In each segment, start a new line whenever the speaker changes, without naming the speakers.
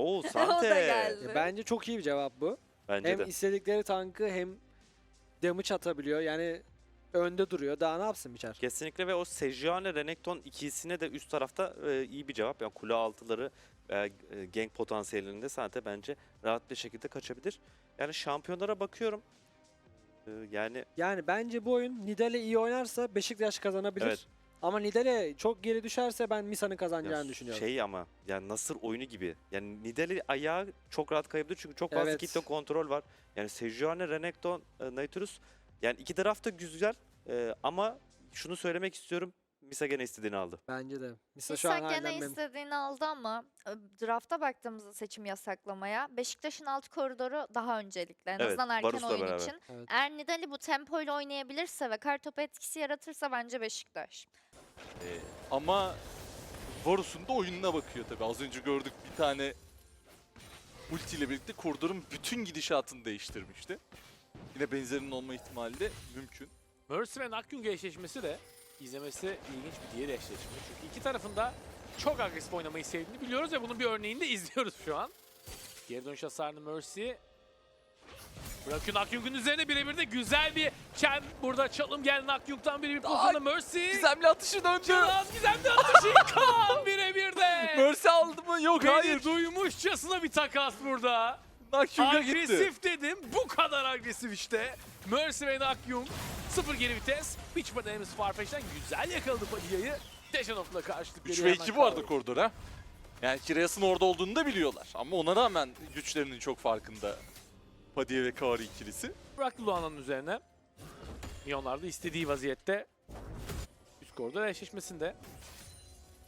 Oo
o da
Sante.
geldi.
Ya bence çok iyi bir cevap bu.
Bence
hem
de.
istedikleri tankı hem damage atabiliyor. Yani önde duruyor. Daha ne yapsın Biçer?
Kesinlikle ve o Sejuani Renekton ikisine de üst tarafta e, iyi bir cevap. Yani kule altıları e, e, gank potansiyelinde Sante bence rahat bir şekilde kaçabilir. Yani şampiyonlara bakıyorum. E, yani
Yani bence bu oyun Nidale iyi oynarsa Beşiktaş kazanabilir.
Evet.
Ama Nidale çok geri düşerse ben Misa'nın
ya
kazanacağını düşünüyorum.
şey ama yani Nasır oyunu gibi. Yani Nidali ayağı çok rahat kayabilir çünkü çok fazla
Evet.
kitle kontrol var. Yani Sejuani Renekton e, Nautilus yani iki taraf da güzel e, ama şunu söylemek istiyorum. Misa gene istediğini aldı.
Bence de. Misa şu an
gene istediğini aldı ama e, drafta baktığımızda seçim yasaklamaya Beşiktaş'ın alt koridoru daha öncelikli. En
Evet,
azından erken
Varus'la
oyun
beraber.
için.
Evet.
Eğer Nidali bu tempoyla oynayabilirse ve kartopu etkisi yaratırsa bence Beşiktaş.
Ee, ama Varus'un da oyununa bakıyor tabii. Az önce gördük bir tane ulti ile birlikte koridorun bütün gidişatını değiştirmişti. Yine benzerinin olma ihtimali de mümkün.
Mercy ve Nakyung eşleşmesi de izlemesi ilginç bir diğer eşleşme. Çünkü iki tarafında çok agresif oynamayı sevdiğini biliyoruz ve bunun bir örneğini de izliyoruz şu an. Geri dönüş hasarını Mercy bırakıyor Nakyung'un üzerine birebir de güzel bir Chen burada çalım geldi Nakyung'dan biri bir pozisyonda Mercy.
Gizemli atışı döndü.
Çırağız gizemli atışı Kaan birebir de.
Mercy aldı mı? Yok
Beni
hayır.
duymuşçasına bir takas burada.
Nakyung'a gitti.
Agresif dedim. Bu kadar agresif işte. Mercy ve Nakyung. Sıfır geri vites. Pitch denemesi Farfetch'ten güzel yakaladı Padilla'yı. Dejanov'la karşılık
3
veriyor
ve
hemen
2 bu arada
Kaori.
koridora. Yani Kireas'ın orada olduğunu da biliyorlar. Ama ona rağmen güçlerinin çok farkında. Padilla ve Kaori ikilisi.
Bıraktı Luana'nın üzerine. Milyonlar da istediği vaziyette. Üst koridor eşleşmesinde.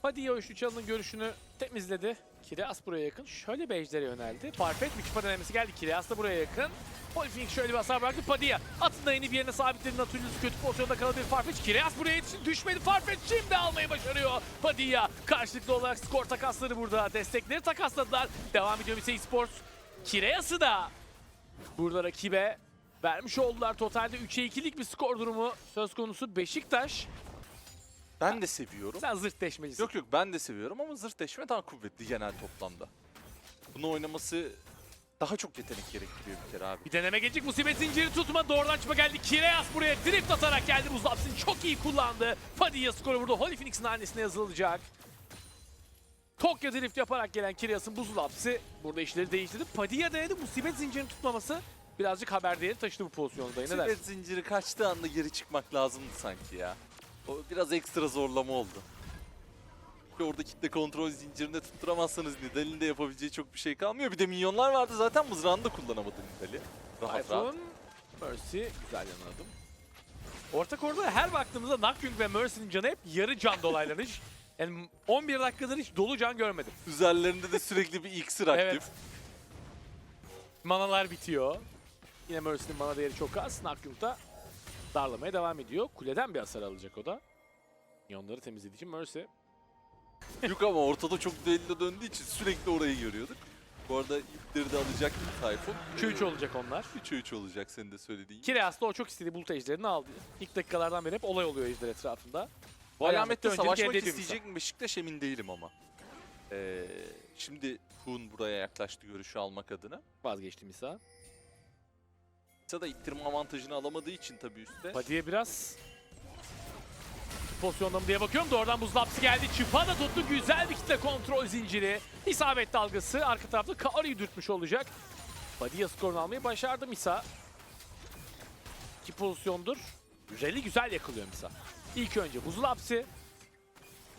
Padilla üçlü çalının görüşünü temizledi. Kireas buraya yakın. Şöyle bir yöneldi. Farfetch bir çıpa denemesi geldi. Kireas da buraya yakın. Polifink şöyle bir hasar bıraktı. Padilla atında inip yerine sabitledi. Nautilus kötü pozisyonda kalabilir. Farfetch Kireas buraya yetişti. Düşmedi. Farfetch şimdi almayı başarıyor. Padilla karşılıklı olarak skor takasları burada. Destekleri takasladılar. Devam ediyor bir Sports. Kireas'ı da burada rakibe vermiş oldular. Totalde 3'e 2'lik bir skor durumu söz konusu. Beşiktaş
Ben de seviyorum.
sen zırt deşmelisin.
Yok yok ben de seviyorum ama zırh deşme daha kuvvetli genel toplamda. Bunu oynaması daha çok yetenek gerektiriyor bir kere abi.
Bir deneme gelecek. Musibet zinciri tutma. Doğrudan çıkma geldi. Kireas buraya drift atarak geldi. Buzlaps'ın çok iyi kullandı. Padilla skoru burada. Holy Phoenix'in hanesine yazılacak. Tokyo drift yaparak gelen Kireas'ın Buzlaps'ı burada işleri değiştirdi. Padilla denedi. Musibet zincirini tutmaması birazcık haber değeri taşıdı bu pozisyonda. Ne der?
Sibet zinciri kaçtığı anda geri çıkmak lazımdı sanki ya. O biraz ekstra zorlama oldu. Orada kitle kontrol zincirinde tutturamazsanız Nidal'in de yapabileceği çok bir şey kalmıyor. Bir de minyonlar vardı zaten mızrağını da kullanamadı Nidal'i. Rahat rahat.
Mercy güzel yanıldım. Orta koridora her baktığımızda Nakyung ve Mercy'nin canı hep yarı can dolayları. Hiç, yani 11 dakikadır hiç dolu can görmedim.
Üzerlerinde de sürekli bir iksir aktif.
Evet. Manalar bitiyor. Yine Mercy'nin mana değeri çok az. Nakyung da darlamaya devam ediyor. Kuleden bir hasar alacak o da. Minyonları temizlediği için Mercy.
Yok ama ortada çok düello döndüğü için sürekli orayı görüyorduk. Bu arada ipleri de alacak Tayfun.
2-3 olacak onlar.
3'e 3 olacak senin de söylediğin gibi.
Kireas da o çok istediği bulut ejderini aldı. İlk dakikalardan beri hep olay oluyor ejder etrafında.
Bu
Alamette
savaşmak isteyecek mi Beşiktaş emin değilim ama. Ee, şimdi Hun buraya yaklaştı görüşü almak adına.
Vazgeçti Misa.
Kısa da ittirme avantajını alamadığı için tabii üstte.
Padi'ye biraz pozisyonda diye bakıyorum. Doğrudan buzlapsı geldi. Çıpa da tuttu. Güzel bir kitle kontrol zinciri. İsabet dalgası. Arka tarafta Kaori'yi dürtmüş olacak. Padilla skorunu almayı başardı Misa. İki pozisyondur. Rally güzel yakılıyor Misa. İlk önce buzul hapsi.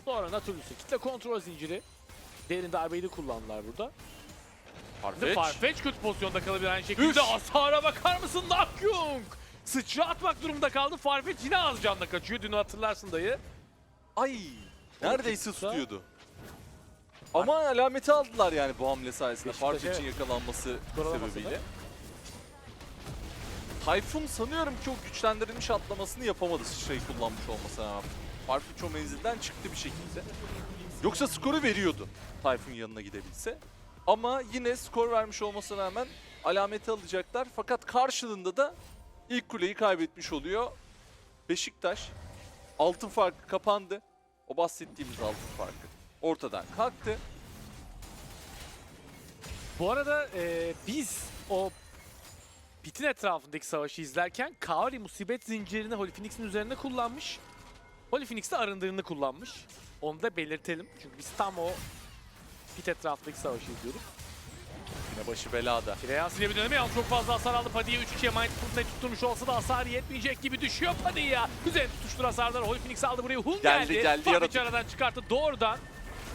Sonra Natulus'un kitle kontrol zinciri. Derin darbeyi de kullandılar burada.
Farfetch.
Farfetch kötü pozisyonda kalabilir aynı şekilde.
Üf.
Hasara bakar mısın Nakyung? Sıçra atmak durumunda kaldı. Farfetch yine az canla kaçıyor. Dün hatırlarsın dayı.
Ay! Neredeyse
tutsa-
tutuyordu. Ama alameti aldılar yani bu hamle sayesinde. Farfetch'in
evet.
yakalanması sebebiyle. Tayfun sanıyorum ki o güçlendirilmiş atlamasını yapamadı sıçrayı kullanmış olmasına rağmen. Farfetch o menzilden çıktı bir şekilde. Yoksa skoru veriyordu Tayfun yanına gidebilse. Ama yine skor vermiş olmasına rağmen alameti alacaklar. Fakat karşılığında da ilk kuleyi kaybetmiş oluyor. Beşiktaş altın farkı kapandı. O bahsettiğimiz altın farkı ortadan kalktı.
Bu arada e, biz o pitin etrafındaki savaşı izlerken Kaori musibet zincirini Holy Phoenix'in üzerinde kullanmış. Holy Phoenix de arındığını kullanmış. Onu da belirtelim. Çünkü biz tam o pit etrafındaki savaşı izliyorduk.
Yine başı belada.
Kireas ile bir döneme yalnız çok fazla hasar aldı. Padilla 3-2'ye Mindful Snake tutturmuş olsa da hasar yetmeyecek gibi düşüyor Padilla. Üzerine tutuştur hasarlar. Holy Phoenix aldı buraya. Hun
Geldi,
geldi.
geldi, yaratık.
aradan çıkarttı. Doğrudan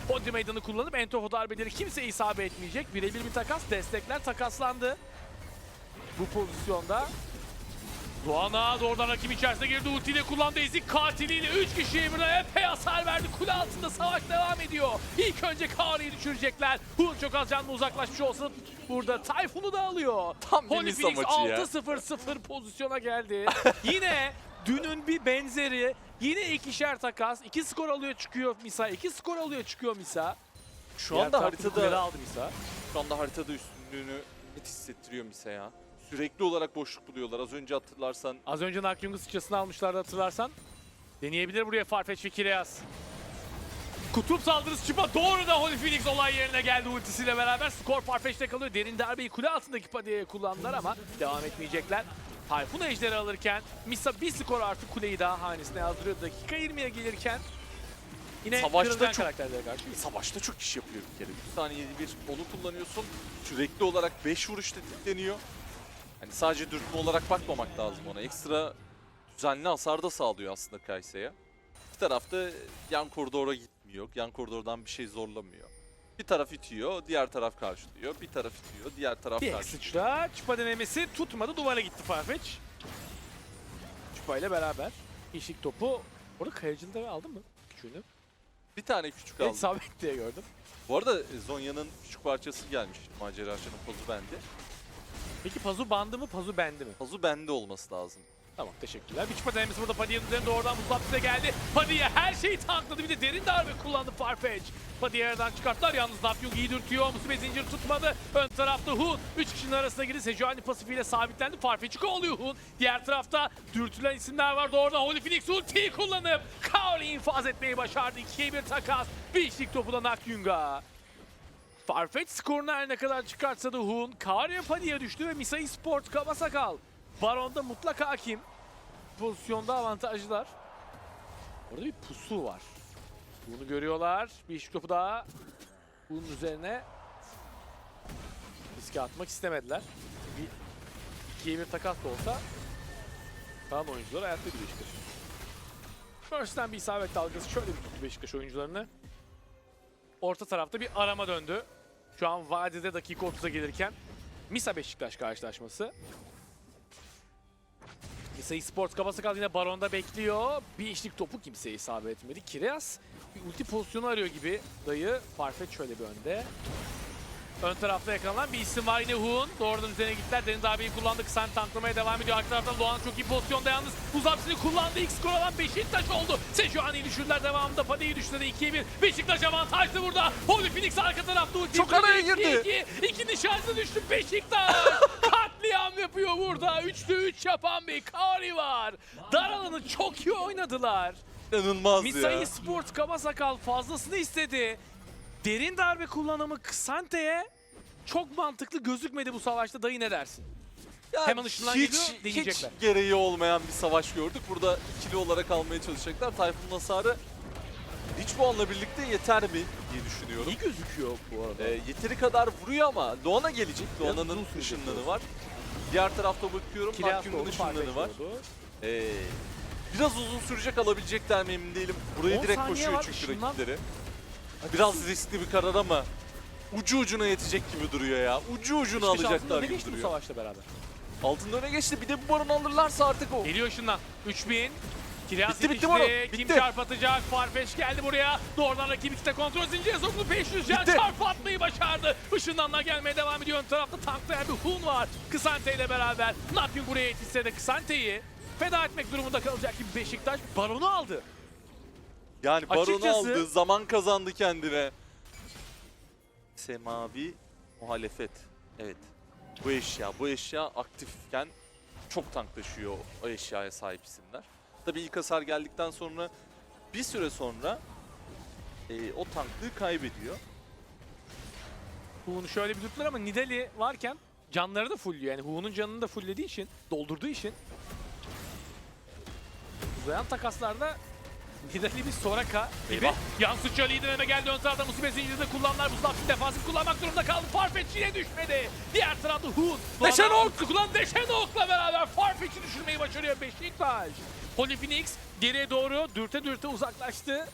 Body meydanı kullanıp Entrofo darbeleri kimseye isabet etmeyecek. Birebir bir takas. Destekler takaslandı. Bu pozisyonda Doğan'a doğrudan rakip içerisine girdi. Ultiyle kullandı. Ezik katiliyle 3 kişiye birden epey hasar verdi. Kule altında savaş devam ediyor. İlk önce Kaori'yi düşürecekler. Hun çok az canlı uzaklaşmış olsa da burada Tayfun'u da alıyor.
Tam bir
Holy
Misa
Phoenix
maçı ya.
6-0-0 pozisyona geldi. Yine dünün bir benzeri. Yine ikişer takas. iki skor alıyor çıkıyor Misa. iki skor alıyor çıkıyor Misa.
Şu
Diğer
anda haritada
aldı Misa.
şu anda haritada üstünlüğünü net hissettiriyor Mise ya. Sürekli olarak boşluk buluyorlar. Az önce hatırlarsan
Az önce Nakyung'un sıçrasını almışlardı hatırlarsan. Deneyebilir buraya Farfetch ve Kireas. Kutup saldırısı çıpa doğru da Holy Phoenix olay yerine geldi ultisiyle beraber. Skor Farfetch'te kalıyor. Derin darbeyi kule altındaki Padia'ya kullandılar ama devam etmeyecekler. Tayfun ejderi alırken Misa bir skor artı kuleyi daha hanesine yazdırıyor. Dakika 20'ye gelirken yine
Savaşta çok-
karakterlere karşı.
savaşta çok iş yapıyor bir kere. 3 saniyede bir onu kullanıyorsun. Sürekli olarak 5 vuruş tetikleniyor. Hani sadece dürtme olarak bakmamak lazım ona. Ekstra düzenli hasar da sağlıyor aslında Kayse'ye. Bir tarafta yan koridora gitmiyor. Yan koridordan bir şey zorlamıyor. Bir taraf itiyor, diğer taraf karşılıyor. Bir taraf itiyor, diğer taraf
Bir
karşılıyor.
sıçra. Çıpa denemesi tutmadı. Duvara gitti Farfetch. İle beraber. İşlik topu. Orada kayıcını da aldın mı? Küçüğünü.
Bir tane küçük
Evet,
aldı.
sabit diye gördüm.
Bu arada Zonya'nın küçük parçası gelmiş. Macera Aşı'nın pozu bende.
Peki Pazu bandı mı, Pazu bendi mi?
Pozu bende olması lazım.
Tamam teşekkürler. Bir çıpa denemesi burada Padia'nın üzerine doğrudan buzlap size geldi. Padia her şeyi tankladı. Bir de derin darbe kullandı Farfetch. Padia yerden çıkarttılar. Yalnız Napyung iyi dürtüyor. Musibet zincir tutmadı. Ön tarafta Hun. Üç kişinin arasına girdi. Sejuani pasifiyle sabitlendi. Farfetch'i kovalıyor Hun. Diğer tarafta dürtülen isimler var. Doğrudan Holy Phoenix ultiyi kullanıp Kaoli'yi infaz etmeyi başardı. 2'ye bir takas. Bir işlik topu da Nakyung'a. Farfetch skorunu her ne kadar çıkartsa da Hun, Karia Padia'ya düştü ve Misai Sport Kabasakal. Baron'da mutlak hakim. Pozisyonda avantajlılar. Orada bir pusu var. Bunu görüyorlar. Bir iş topu daha. Bunun üzerine riske atmak istemediler. Bir ikiye bir takas da olsa kalan oyuncular hayatta birleştir. First'ten bir isabet dalgası şöyle bir tuttu Beşiktaş oyuncularını. Orta tarafta bir arama döndü. Şu an vadide dakika 30'a gelirken Misa Beşiktaş karşılaşması. Misa Sports kafası kaldı yine Baron'da bekliyor. Bir işlik topu kimseye isabet etmedi. Kireas bir ulti pozisyonu arıyor gibi. Dayı Farfetch şöyle bir önde. Ön tarafta yakalanan bir isim var yine Hun. Doğrudan üzerine gittiler. Derin darbeyi kullandık. Sen tanklamaya devam ediyor. Arka taraftan Doğan çok iyi pozisyonda yalnız. Uzapsini kullandı. İlk skor alan Beşiktaş oldu. Sejuani'yi düşürdüler devamında. Pade'yi düşürdü 2'ye 1. Beşiktaş avantajlı burada. Holy Phoenix arka tarafta ulti.
Çok araya girdi.
2-2. İkinci şansı düştü Beşiktaş. Katliam yapıyor burada. 3'te 3 yapan bir Kari var. Dar alanı çok iyi oynadılar.
İnanılmaz ya.
Misai Sport Kabasakal fazlasını istedi. Derin darbe kullanımı Ksante'ye çok mantıklı gözükmedi bu savaşta. Dayı ne dersin?
Ya
Hemen ışınlan
hiç,
geliyor, deneyecekler.
Hiç gereği olmayan bir savaş gördük. Burada ikili olarak almaya çalışacaklar. Tayfun'un hasarı hiç bu anla birlikte yeter mi diye düşünüyorum.
İyi gözüküyor bu arada.
Ee, yeteri kadar vuruyor ama Doğan'a gelecek.
Biraz
Doğan'ın
uzun sürecek
ışınlanı var. Diğer tarafta bakıyorum. Nakyung'un
doğru
ışınlanı var. Ee, biraz uzun sürecek alabilecekler mi emin değilim. Buraya
10
direkt
saniye
koşuyor
var,
çünkü
ışınlan.
rakipleri. Biraz riskli bir karar ama ucu ucuna yetecek gibi duruyor ya. Ucu ucuna
altında
alacaklar gibi
geçti bu
duruyor.
savaşla beraber.
Altında öne geçti. Bir de bu baron alırlarsa artık o.
Geliyor ışından. 3000. Kireas
Bitti, bitti
yetişti.
Maro,
Kim
bitti.
çarpatacak? Farfetch geldi buraya. Doğrudan rakip ikide kontrol zincire soktu. 500 can
Bitti.
çarpatmayı başardı. Işınlanlar gelmeye devam ediyor. Ön tarafta tanklayan bir Hun var. Kısante ile beraber. Nakyung buraya yetişse de Kısante'yi feda etmek durumunda kalacak gibi Beşiktaş Baron'u aldı.
Yani baronu
Açıkçası-
aldı, zaman kazandı kendine. Semavi muhalefet. Evet. Bu eşya, bu eşya aktifken çok tanklaşıyor o eşyaya sahip isimler. Tabii ilk hasar geldikten sonra bir süre sonra e, o tanklığı kaybediyor.
Hu'nu şöyle bir tuttular ama Nidali varken canları da fullüyor. Yani Hu'nun canını da fulllediği için, doldurduğu için uzayan takaslarda Nidali bir Soraka gibi.
Eyvah.
Yansu Charlie'den öne geldi. Ön tarafta Musime zincirde kullandılar. Bu Slaps'ın defansif kullanmak durumunda kaldı. Farfetch yine düşmedi. Diğer tarafta Hu.
Deşenok!
Kullan Deşenok'la beraber Farfetch'i düşürmeyi başarıyor Beşiktaş. Holy Phoenix geriye doğru dürte dürte uzaklaştı.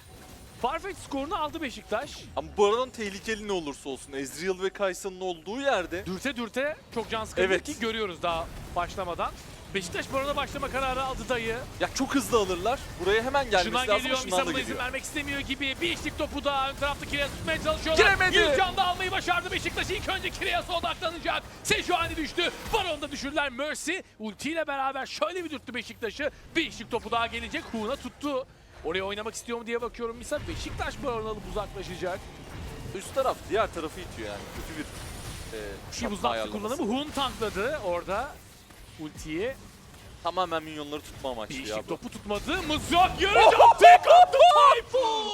Farfetch skorunu aldı Beşiktaş.
Ama bu aradan tehlikeli ne olursa olsun Ezreal ve Kaysa'nın olduğu yerde
Dürte dürte çok can sıkıcı
Evet.
ki görüyoruz daha başlamadan. Beşiktaş bu arada başlama kararı aldı dayı.
ya çok hızlı alırlar. Buraya hemen gelmesi
Şundan
lazım.
geliyor.
Şundan
Misa
da
buna izin vermek istemiyor gibi. Bir içlik topu da ön tarafta Kireas tutmaya çalışıyorlar.
Giremedi.
Bir can da almayı başardı Beşiktaş. İlk önce Kireas'a odaklanacak. Sejuani düştü. Baron da düşürdüler. Mercy ultiyle beraber şöyle bir dürttü Beşiktaş'ı. Bir içlik topu daha gelecek. Huğuna tuttu. Oraya oynamak istiyor mu diye bakıyorum. Misa Beşiktaş Baron alıp uzaklaşacak.
Üst taraf diğer tarafı itiyor yani. Kötü bir e,
Ki buzlakçı
ayarlaması.
kullanımı Hun tankladı orada. Ultiyi.
Tamamen minyonları tutma amaçlı
Bir
ya bu.
topu tutmadı. Mızrak yarıcan tek attı Tayfun!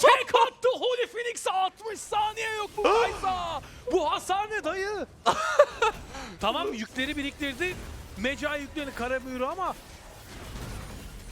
tek attı Holy Phoenix'e 60 saniye yok bu Kaysa. Bu hasar ne dayı? tamam yükleri biriktirdi. Meca yüklerini kara buyuru ama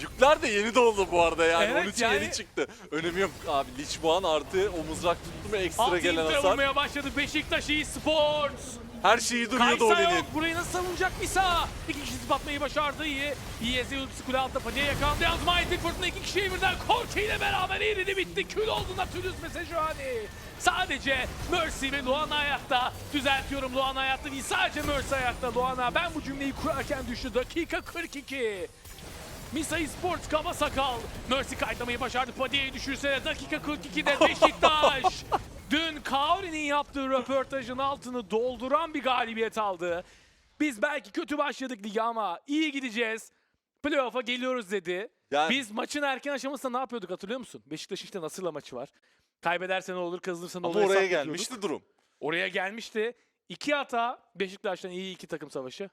Yükler de yeni doldu bu arada yani.
Evet,
13
yani-
yeni çıktı. Önemi yok abi. Lich puan artı o mızrak tuttu mu ekstra
alt
gelen hasar.
vurmaya başladı Beşiktaş eSports.
Her şeyi duruyor
Kaysa yok. Burayı nasıl savunacak Misa? İki kişi zıplatmayı başardı iyi. İyezi ultisi kule altta Padi'ye yakalandı. Yalnız Mighty Fırtına iki kişiyi birden Korki ile beraber eridi bitti. Kül oldu Nautilus ve Sejuani. Sadece Mercy ve Luana ayakta. Düzeltiyorum Luana ayakta değil. Sadece Mercy ayakta Luana. Ben bu cümleyi kurarken düştü. Dakika 42. Misa Sports kaba sakal. Mercy kaydamayı başardı. Padiye'yi düşürse de dakika 42'de Beşiktaş. Dün Kauri'nin yaptığı röportajın altını dolduran bir galibiyet aldı. Biz belki kötü başladık lige ama iyi gideceğiz. Playoff'a geliyoruz dedi.
Yani
Biz maçın erken aşamasında ne yapıyorduk hatırlıyor musun? Beşiktaş'ın işte Nasır'la maçı var. Kaybederse ne olur, kazanırsa ne
ama
olur hesap
oraya gelmişti durum.
Oraya gelmişti. İki hata Beşiktaş'tan iyi iki takım savaşı.